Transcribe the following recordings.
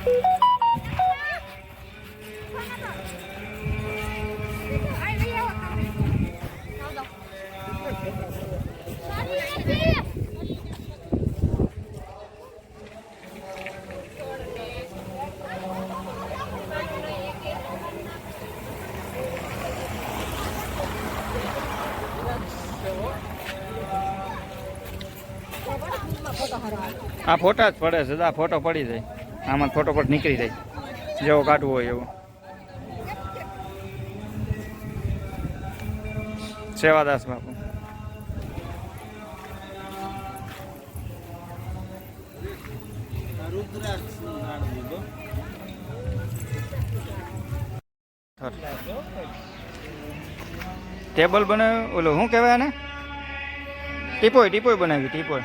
આ ફોટા જ પડે છે ફોટો પડી જાય. આમાં ફોટો નીકળી જાય. જેવો કાઢવો હોય એવો. સેવાદાસ બાપુ. ટેબલ બનાવ્યું? ઓલું શું કહેવાય ને ટીપોય ટીપોય બનાવી ટીપોય.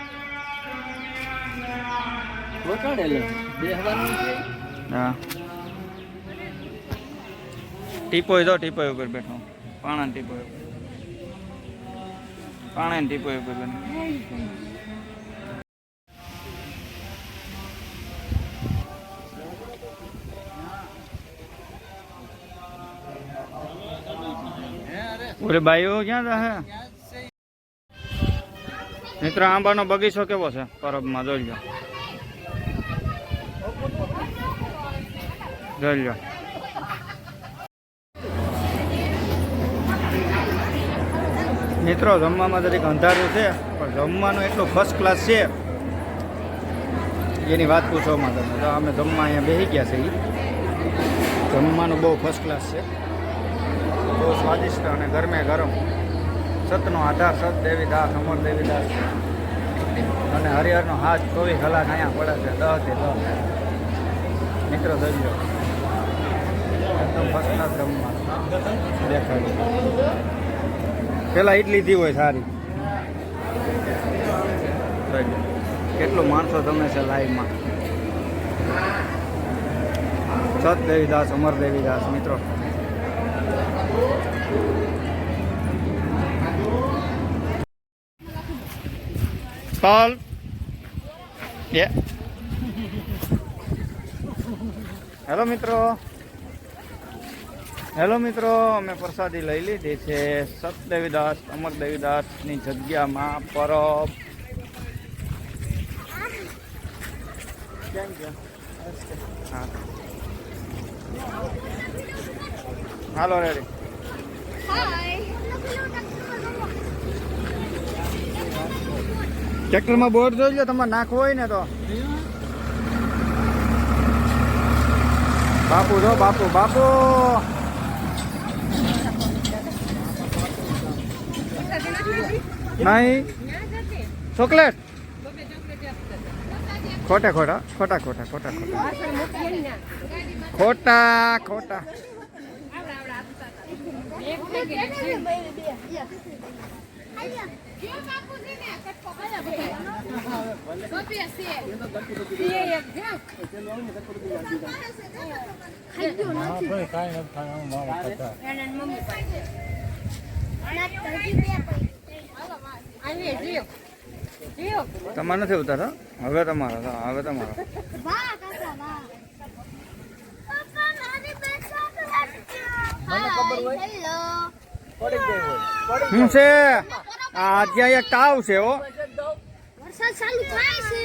ટીપોય તો ટીપોય ઉપર બેઠો. પાણા ટીપોય ઉપર. પાણા ટીપો ઉપર બને ઓરે બાઈઓ ક્યાં રહે? મિત્ર, આંબાનો બગીચો કેવો છે? પરબમાં, જોઈ લો. જોઈ મિત્રો, જમવામાં તરીકે અંધારું છે, પણ જમવાનું એટલું ફર્સ્ટ ક્લાસ છે. એની વાત પૂછવામાં તમે તો અમે જમવા અહીંયા બેસી ગયા છે. જમવાનું બહુ ફર્સ્ટ ક્લાસ છે. બહુ સ્વાદિષ્ટ અને ગરમે ગરમ. સતનો આધાર સત દેવીદાસ, અમર દેવીદાસ. અને હરિહરનો હાથ ચોવીસ કલાક અહીંયા પડે છે. દસથી દસ મિત્રો દરિયો. એકદમ ફર્સ્ટ ક્લાસ દેખાડ્યું. પેલા ઇડલી દી હોય સારી. કેટલું માણસો તમે છે લાઈવમાં? સત દેવીદાસ અમર દેવીદાસ મિત્રો. Paul. Yeah. હેલો મિત્રો. હેલો મિત્રો અમે પ્રસાદી લઈ લીધી છે સતદેવીદાસ અમર દેવીદાસની જગ્યામાં પરબ. હાલો રેડી. ટ્રેક્ટરમાં બોર્ડ જોઈ લો તમારે નાખવો હોય ને તો. બાપુ જો બાપુ બાપુ. નહીં. ચોકલેટ. ખોટા ખોટા ખોટા ખોટા ખોટા ખોટા. ખોટા ખોટા. તમારે નથી ઉતારો હવે તમારા હવે તમારો. હું છે? આ ત્યાં એક તાવ છે હો. વરસાદ ચાલુ થાય છે.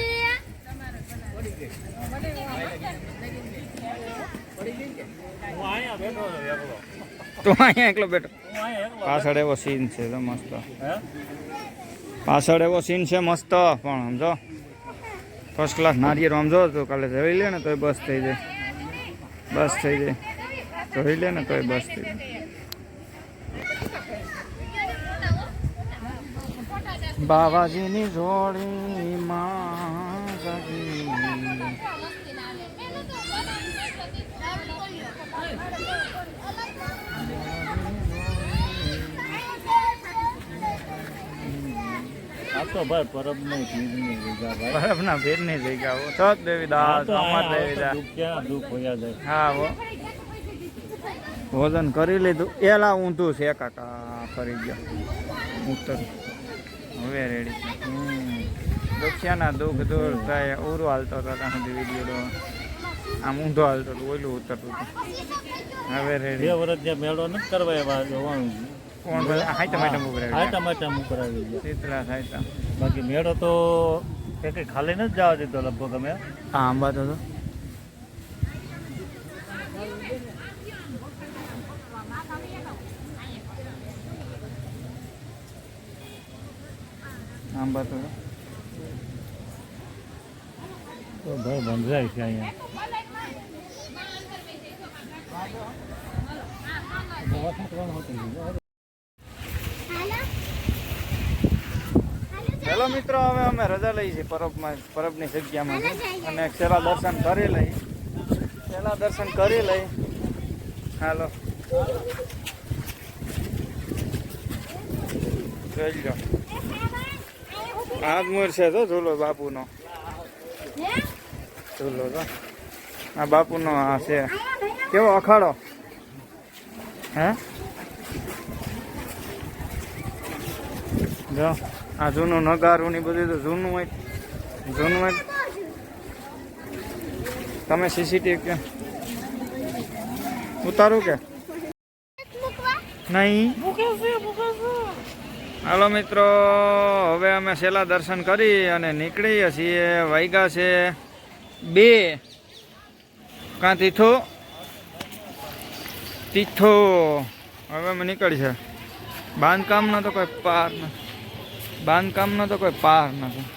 તું અહીંયા એકલો બેઠો. પાછળ એવો સીન છે તો મસ્ત. પાછળ એવો સીન છે મસ્ત. પણ સમજો ફર્સ્ટ ક્લાસ નારિયેર સમજો તો કાલે જોઈ લે ને તોય બસ થઈ જાય. બસ થઈ જાય. જોઈ લે ને તોય બસ થઈ જાય. બાવાજીની જોડી માં તો ભાઈ પરબ નહીં પીરની જગ્યા ભાઈ. બરફના ભેદની જગ્યાઓ સત દેવીદાસ તો અમર અહીંયા આવો તો દેવીદાસ દુઃખ ક્યાં દુઃખ હોયા જાય. હા હો. ભોજન કરી લીધું. એલા ઊંધું છે કાકા ફરી ગયા. ઉત્તર હવે રેડી છે. દુખ્યાના દુઃખ દૂર થાય. ઉરું હાલતો હતો ત્યાં સુધી વીડિયો આમ ઊંધો હાલતો હતો ઓલું ઉતરતું હતું. હવે બે રેડી વર્ષ જે મેળો નથી કરવા એવા જોવાનું કોણ ઉભરાય આટા માટા ઉપર આવી ગયા. શીતળા સાઈતા બાકી મેળો તો કે કંઈ ખાલી જ જવા દીધો લગભગ અમે. હા આંબા તો. આંબા તો ભાઈ બંધાય છે અહીંયા. હેલો મિત્રો હવે અમે રજા લઈ છીએ પરબમાં પરબની જગ્યામાં અને છેલ્લા દર્શન કરી લઈ. છેલ્લા દર્શન કરી લઈ. હાલો. જોઈ લો. હાથ મોર છે તો ઝૂલો બાપુનો. ઝૂલો તો. આ બાપુનો આ છે. કેવો અખાડો? હે? જો આ જૂનું નગારું ને બધું તો જૂનું હોય. જૂનું હોય. તમે સીસીટીવી કે ઉતારું કે? નહીં. હાલો મિત્રો, હવે અમે છેલ્લા દર્શન કરી અને નીકળીએ છીએ વાગ્યા છે બે. કાં તીથો? તીથો. હવે અમે નીકળી છે બાંધકામનો તો કોઈ પાર નથી બાંધકામનો તો કોઈ પાર નથી.